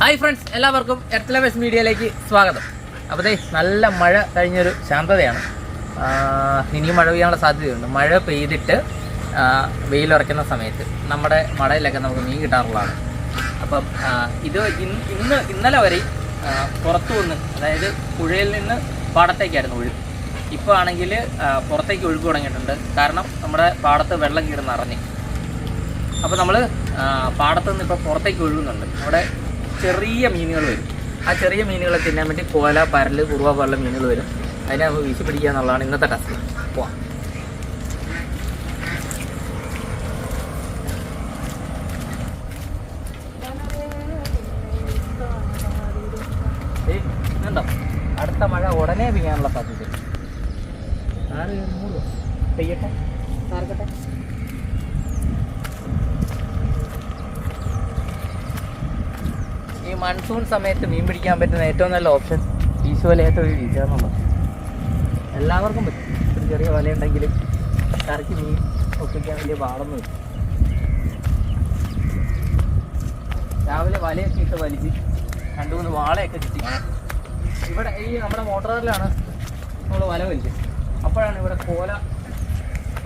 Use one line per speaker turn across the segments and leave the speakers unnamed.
Hi friends എല്ലാവർക്കും എർത്തലവേസ് മീഡിയയിലേക്ക് സ്വാഗതം. അപ്പോൾ ദേ നല്ല മഴ കഴിഞ്ഞൊരു ശാന്തതയാണ്. ഇനിയും മഴ പെയ്യാനുള്ള സാധ്യതയുണ്ട്. മഴ പെയ്തിട്ട് വെയിലുറയ്ക്കുന്ന സമയത്ത് നമ്മുടെ മടയിലൊക്കെ നമുക്ക് മീൻ കിട്ടാറുള്ളതാണ്. അപ്പം ഇത് ഇന്ന് ഇന്ന് ഇന്നലെ വരെ പുറത്തു നിന്ന് അതായത് പുഴയിൽ നിന്ന് പാടത്തേക്കായിരുന്നു ഒഴുക്ക്. ഇപ്പോൾ ആണെങ്കിൽ പുറത്തേക്ക് ഒഴുക്ക് തുടങ്ങിയിട്ടുണ്ട്. കാരണം നമ്മുടെ പാടത്ത് വെള്ളം കീറുന്ന അറിഞ്ഞ് അപ്പോൾ നമ്മൾ പാടത്ത് നിന്ന് ഇപ്പോൾ പുറത്തേക്ക് ഒഴുകുന്നുണ്ട്. അവിടെ ചെറിയ മീനുകൾ വരും. ആ ചെറിയ മീനുകളെ തിന്നാൻ വേണ്ടി കോല പരൽ കുറുവ പോലുള്ള മീനുകൾ വരും. അതിനെ നമുക്ക് വീശി പിടിക്കുക എന്നുള്ളതാണ് ഇന്നത്തെ ടാസ്ക് പോവാം. അടുത്ത മഴ ഉടനെ പെയ്യാനുള്ള സാധ്യത ആറ് മൂന്ന് പെയ്യട്ടെ ആർക്കട്ടെ ഈ മൺസൂൺ സമയത്ത് മീൻ പിടിക്കാൻ പറ്റുന്ന ഏറ്റവും നല്ല ഓപ്ഷൻ വീശുവലയായിട്ട് ഒരു എന്നുള്ളത് എല്ലാവർക്കും പറ്റും. ഒരു ചെറിയ വലയുണ്ടെങ്കിൽ കറക്കി മീൻ ഒപ്പിക്കാൻ വലിയ പാടൊന്നുമില്ല രാവിലെ വലയൊക്കെ ഇട്ട് വലിച്ച് രണ്ട് മൂന്ന് വാളയൊക്കെ കിട്ടി. ഇവിടെ ഈ നമ്മുടെ മോട്ടോറിലാണ് നമ്മൾ വല വലിച്ചത്. അപ്പോഴാണ് ഇവിടെ കോല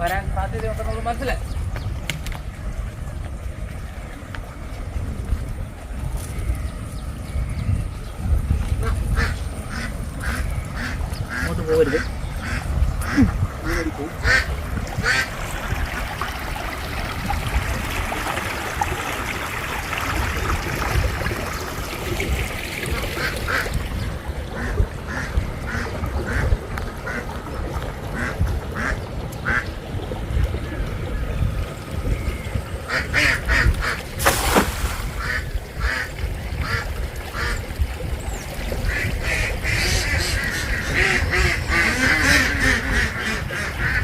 വരാൻ സാധ്യതയുണ്ടെന്നുള്ളത് മനസ്സിലായി പോകരുത്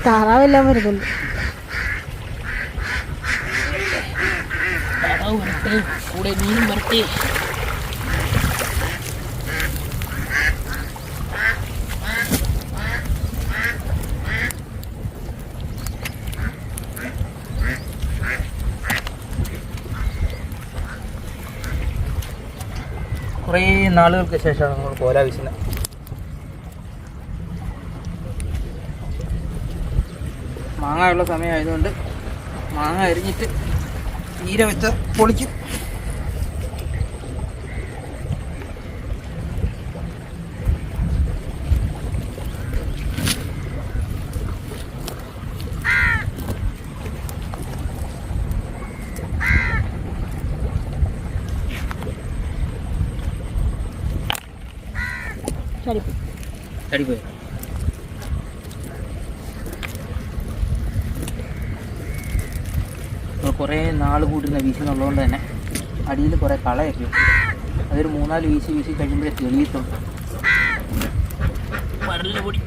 താറാവെല്ലാം വരുന്നുണ്ട്.
കൂടെ മീനും വരട്ടെ. കുറേ നാളുകൾക്ക് ശേഷമാണ് നമ്മൾ കോല മാങ്ങയുള്ള സമയമായതുകൊണ്ട് മാങ്ങ അരിഞ്ഞിട്ട് നീര വെച്ച പൊളിക്കും
ചടിപ്പ്
ചടിപ്പോയി. കുറേ നാൾ കൂട്ടുന്ന വീശുന്നുള്ളതുകൊണ്ട് തന്നെ അടിയിൽ കുറേ കളയൊക്കെ അതൊരു മൂന്നാൽ വീശി വീശി കഴിയുമ്പോഴേ മരലിന് പൊടി.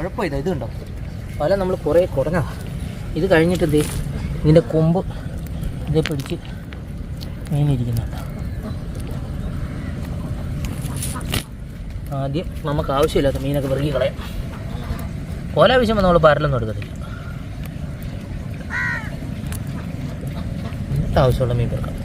ഇതിന്റെ കുഴപ്പം ഇതാ ഇത് കണ്ടോ? പല നമ്മൾ കുറേ കുറഞ്ഞതാ. ഇത് കഴിഞ്ഞിട്ട് എന്ത് ഇതിന്റെ കൊമ്പ് ഇതേ പിടിച്ച് മീനിരിക്കുന്നുണ്ട് ആദ്യം നമുക്ക് ആവശ്യമില്ലാത്ത മീനൊക്കെ പെറുക്കി കളയാം. കൊല ആവശ്യമ്പോൾ നമ്മൾ പരലൊന്നും എടുക്കത്തില്ല. ആവശ്യമുള്ള മീൻ പെറുക്കാം.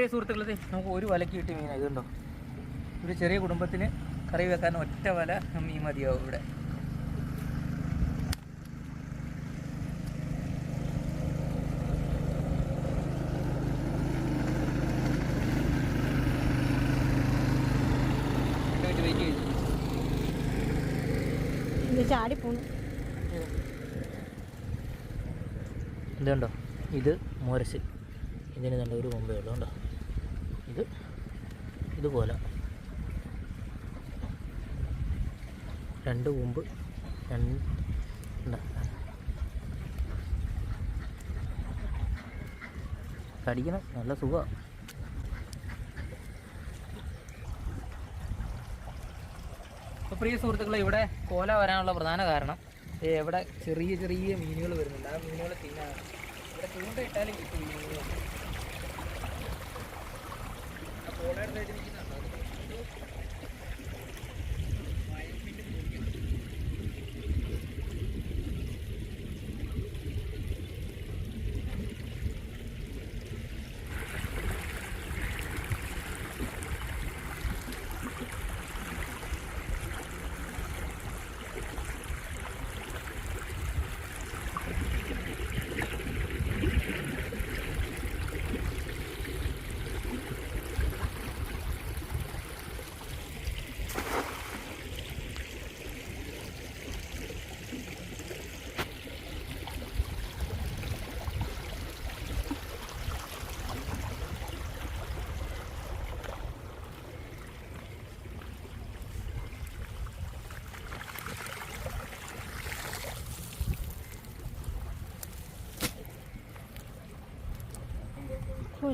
പ്രിയ സുഹൃത്തുക്കളെ നമുക്ക് ഒരു വലക്ക് കിട്ടിയ മീൻ ഇതുണ്ടോ ഒരു ചെറിയ കുടുംബത്തിന് കറി വെക്കാൻ ഒറ്റ വല മീൻ മതിയാവും ഇവിടെ.
ചാടി പോണു.
ഇതുണ്ടോ ഇത് മുരശ് ഇതിന് നല്ല ഒരു കൊമ്പേ ഉള്ളൂ കണ്ടോ? ഇത്. ഇതുപോലെ. രണ്ട് കൊമ്പ് രണ്ട്. കടിക്കണം നല്ല സുഖമാണ് അപ്പോൾ പ്രിയ സുഹൃത്തുക്കളെ ഇവിടെ കോല വരാനുള്ള പ്രധാന കാരണം എവിടെ ചെറിയ ചെറിയ മീനുകൾ വരുന്നുണ്ട്. ആ മീനുകൾ തിന്നാണ് ഇവിടെ ചൂണ്ടയിട്ടാലും കിട്ടും മീനുകൾ ഇടിക്കുന്നത്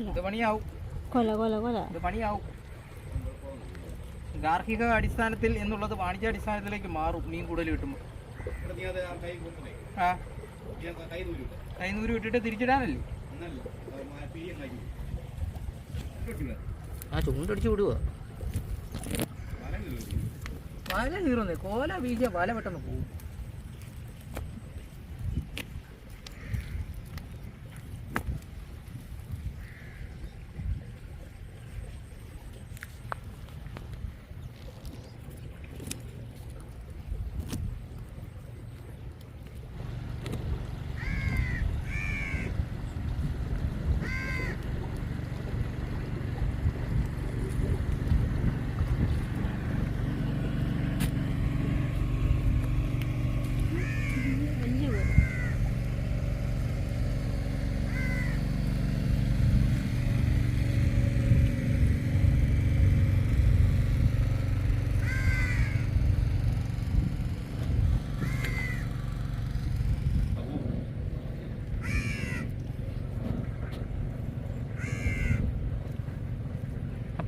പണിയാവും.
കൊല കൊല കൊല.
ഇത് പണിയാവും. ഗാർഹിക അടിസ്ഥാനത്തിൽ എന്നുള്ളത് വാണിജ്യ അടിസ്ഥാനത്തിലേക്ക് മാറും മീൻ കൂടുതൽ കിട്ടുമ്പോൾ. ആ. കൈനൂര് വിട്ടിട്ട് തിരിച്ചിടാനല്ലേ? ആ ചൂണ്ടടിച്ച് വിടുക വല കീറുന്നേ. കോല വീശിയ വല പെട്ടെന്ന് പോകും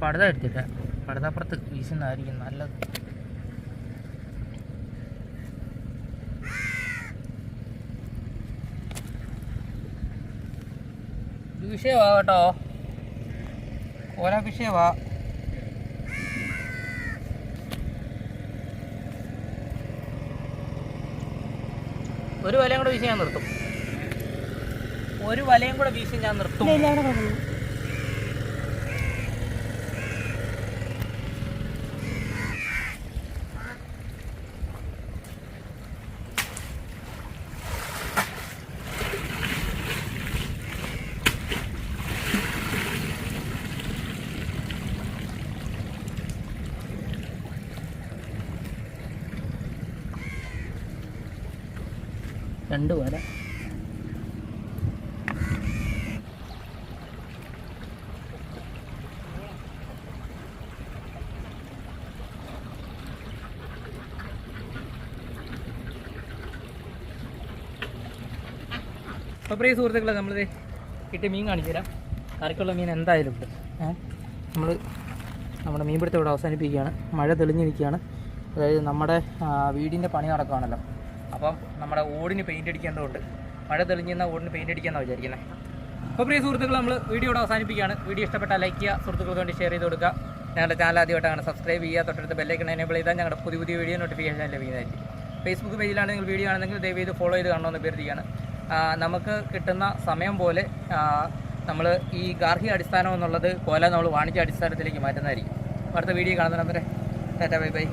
പടുത എടുത്തിട്ട്. പടുതപ്പുറത്ത് വീശുന്നതായിരിക്കും നല്ലത്. വിഷയവാ കേട്ടോ. ഓല വിഷയമാ ഒരു വലയും കൂടെ വീശി ഞാൻ നിർത്തും. ഒരു വലയും കൂടെ വീശി ഞാൻ നിർത്തും. രണ്ട് വര. അപ്പോൾ പ്രിയ സുഹൃത്തുക്കളെ നമ്മളിത് കിട്ടിയ മീൻ കാണിച്ചു തരാം. കറിക്കുള്ള മീൻ എന്തായാലും ഉണ്ട്. നമ്മൾ നമ്മുടെ മീൻപിടുത്തം ഇവിടെ അവസാനിപ്പിക്കുകയാണ്. മഴ തെളിഞ്ഞിരിക്കുകയാണ്. അതായത് നമ്മുടെ വീടിന്റെ പണി നടക്കുകയാണല്ലോ. അപ്പം നമ്മുടെ ഓടിന് പെയിന്റ് അടിക്കേണ്ടതുണ്ട്. മഴ തെളിഞ്ഞുന്ന ഓടിന് പെയിന്റ് അടിക്കാമെന്നാണ് വിചാരിക്കുന്നത് അപ്പോൾ പ്രിയ സുഹൃത്തുക്കൾ നമ്മൾ വീഡിയോ ഇവിടെ അവസാനിപ്പിക്കുകയാണ്. വീഡിയോ ഇഷ്ടപ്പെട്ടാൽ ലൈക്ക് ചെയ്യുക സുഹൃത്തുക്കൾക്ക് വേണ്ടി ഷെയർ ചെയ്ത് കൊടുക്കുക. ഞങ്ങളുടെ ചാനൽ ആദ്യമായിട്ടാണ് സബ്സ്ക്രൈബ് ചെയ്യുക തൊട്ടടുത്ത് ബെല്ലൈക്കൺ എനേബിൾ ചെയ്താൽ ഞങ്ങളുടെ പുതിയ പുതിയ വീഡിയോ നോട്ടിഫിക്കേഷൻ ലഭിക്കുന്നതായിരിക്കും. ഫേസ്ബുക്ക് പേജിലാണ് നിങ്ങൾ വീഡിയോ ആണെങ്കിൽ ദയവ് ഫോളോ ചെയ്ത് കാണണമെന്ന് അഭ്യർത്ഥിക്കുകയാണ്. നമുക്ക് കിട്ടുന്ന സമയം പോലെ നമ്മൾ ഈ ഗാർഹിക അടിസ്ഥാനം എന്നുള്ളത് കോല നമ്മൾ വാണിജ്യ അടിസ്ഥാനത്തിലേക്ക് മാറ്റുന്നതായിരിക്കും. അടുത്ത വീഡിയോ കാണുന്നതിനെ ടാറ്റാ ബൈ ബൈ